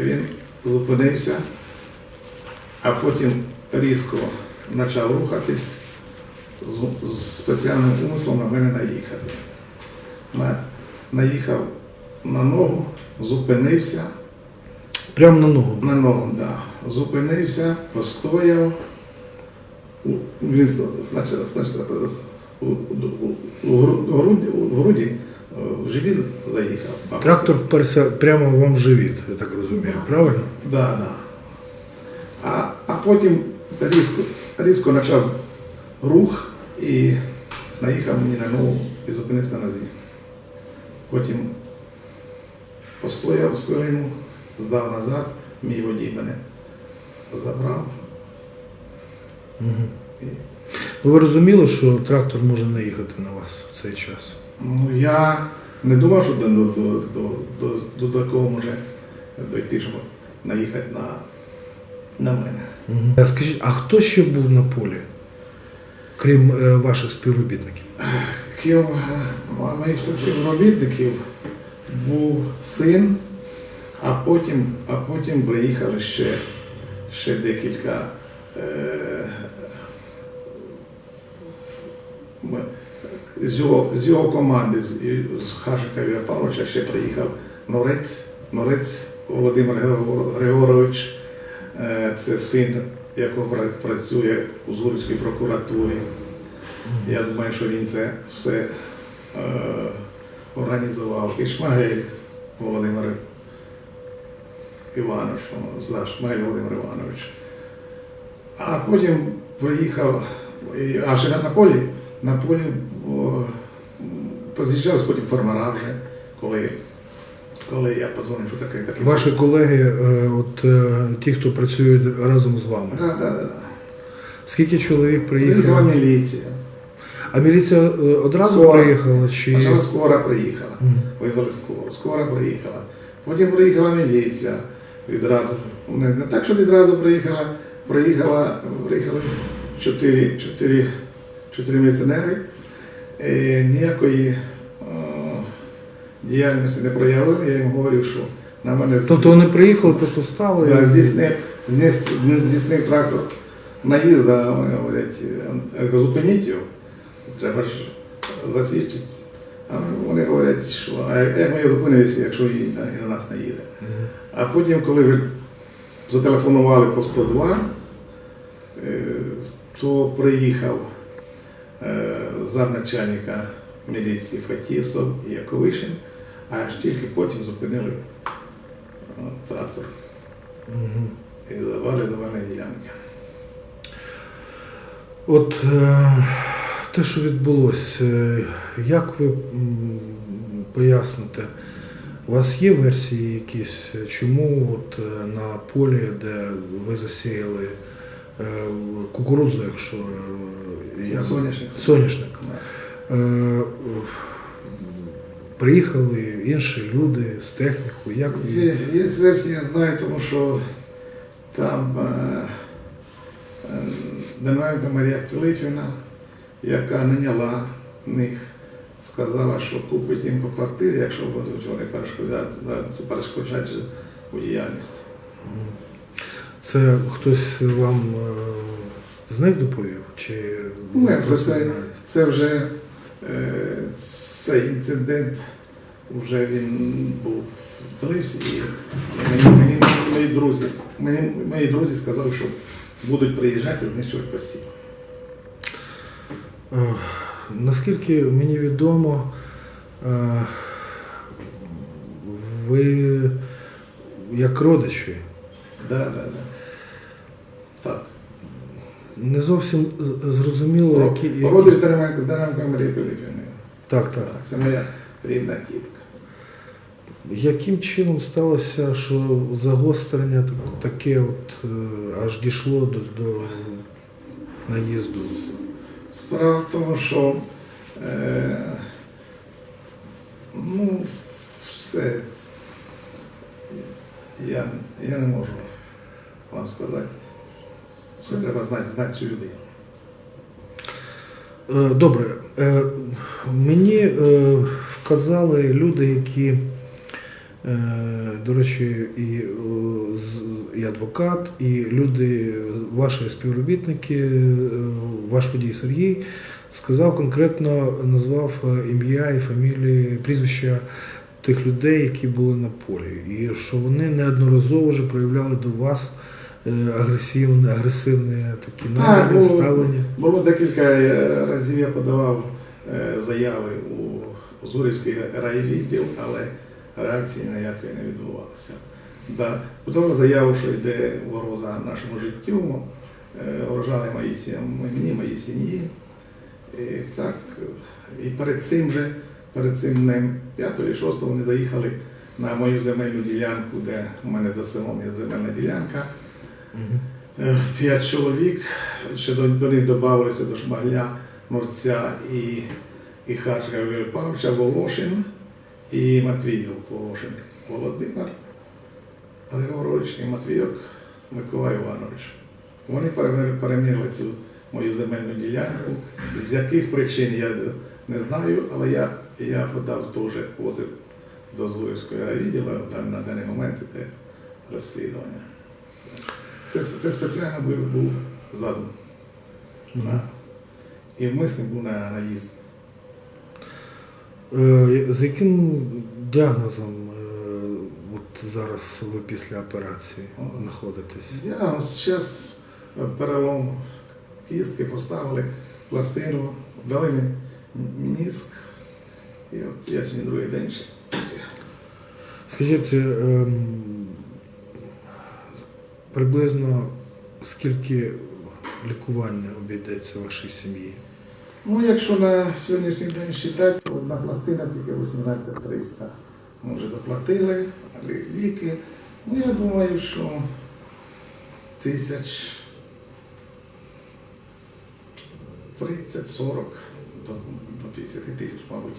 він зупинився, а потім різко почав рухатись з, спеціальним умислом на мене наїхати. На, наїхав на ногу, зупинився, Прямо на ногу. на ногу, да. зупинився, постояв. Він значить, значить, у, у, у, у, гру- у груді, у груді в живіт заїхав. А Трактор вперся прямо вам в живіт, я так розумію, правильно? Да, да. А, а потім різко, різко почав рух і наїхав мені на ногу і зупинився на нозі. Потім постояв з хвилину, здав назад, мій водій мене забрав. І, Ну, Ви розуміли, що трактор може наїхати на вас в цей час? ну, я не думав, що до, до, до, до, до, такого може дойти, щоб наїхати на, на мене. Угу. Скажіть, а хто ще був на полі, крім е, ваших співробітників? Ким е, моїх співробітників був син, а потім, а потім приїхали ще, ще декілька е, з, його, з його команди, з, з Хашика Юрія ще приїхав Норець, Норець Володимир Григор- Григорович, е, це син, якого працює у Зурівській прокуратурі. Я думаю, що він це все е, організував. І Шмагель Володимир Іванович, по-моєму, Шмагель Володимир Іванович. А потім приїхав, а ще на полі, на полі поз'їжджав потім фермера вже, коли, коли я подзвонив, що таке таке. Ваші колеги, е, от е, ті, хто працюють разом з вами. Так, так, так. Скільки чоловік Приїхала приїхало? міліція. А міліція е, одразу Скоро. приїхала? Чи... Спочатку скора приїхала. Мгм. Визвали скору. Скора приїхала. Потім приїхала міліція відразу. Не, не так, що відразу приїхала. Приїхала, приїхали чотири, чотири, міліціонери. Е, ніякої е, діяльності не проявили. Я їм говорив, що на мене Тобто вони приїхали, просто стали? І- здійснив, здійснив, здійснив трактор наїзд, а вони говорять, «Е, е, зупиніть його, треба ж засвідчитися. А вони говорять, що а як ми його зупинимося, якщо і на, і на нас не їде. А потім, коли вже зателефонували по 102, е, то приїхав замначальника міліції Фетісов і Яковишин, а аж тільки потім зупинили е, трактор. І давали земельні ділянки. От е, те, що відбулося, е, як ви поясните, у вас є версії якісь, е, чому от е, на полі, де ви засіяли е, кукурудзу, якщо е, я- Соняшник. соняшник, е, е, приїхали інші люди з технікою, як Є, є версія, я знаю, тому що там е, е, Марія Пилипівна, яка наняла них, сказала, що купить їм по квартирі, якщо будуть вони перешкоджати, перешкоджати у діяльності. Це хтось вам з них доповів? Чи Не, це, це, це вже е, цей інцидент, вже він був вталився, і мені, мені, мої друзі, мені, мої друзі сказали, що будуть приїжджати і знищувати посів. Е, Наскільки мені відомо, е, ви як родичі Да, да, да. Так. не зовсім зрозуміло, які. які... Родич Даренко Марії Пилипівни. Так, так. Так, це моя рідна тітка. Яким чином сталося, що загострення так- таке от е, аж дійшло до, до наїзду? С- Справа в тому, що е, ну, все. Я, я не можу вам сказати. Все треба знати, знати цю людину. Е, Добре. Е, Мені е, вказали люди, які До речі, і, і адвокат, і люди, ваші співробітники, ваш водій Сергій сказав конкретно, назвав ім'я і фамілії, прізвища тих людей, які були на полі, і що вони неодноразово вже проявляли до вас е, агресивне, агресивне такі Так, наміри, було- ставлення. Було декілька е, разів я подавав е, заяви у Зурівський райвідділ, але реакції ніякої не відбувалося. Да. Подавав заяву, що йде вороза нашому життю, вражали мої сім- мені, моїй сім'ї. І так, і перед цим же, перед цим днем 5 і 6 вони заїхали на мою земельну ділянку, де у мене за селом є земельна ділянка. Е, П'ять чоловік, ще до, до них додавалися до шмагля, морця і, і Харчка Павловича Волошин і Матвіїв Волошин Володимир Григорович і Матвійок Микола Іванович. Вони перемір- перемірили цю мою земельну ділянку. З яких причин я не знаю, але я, я подав теж позив до Зуївської райвідділу, там на даний момент іде розслідування. Це, це спеціально був, був задум. На, і вмисний був на наїзд. Е, З яким діагнозом е, от зараз ви після операції знаходитесь? Я зараз перелом кістки поставили пластину, дали мені мізк. І от я сьогодні другий день ще. Скажіть, ем, приблизно скільки лікування обійдеться вашій сім'ї? Ну, якщо на сьогоднішній день вважати, то одна пластина тільки 18 300. Ми вже заплатили, лі- ліки. Ну, я думаю, що тисяч 30-40 до, до 50 тисяч, мабуть.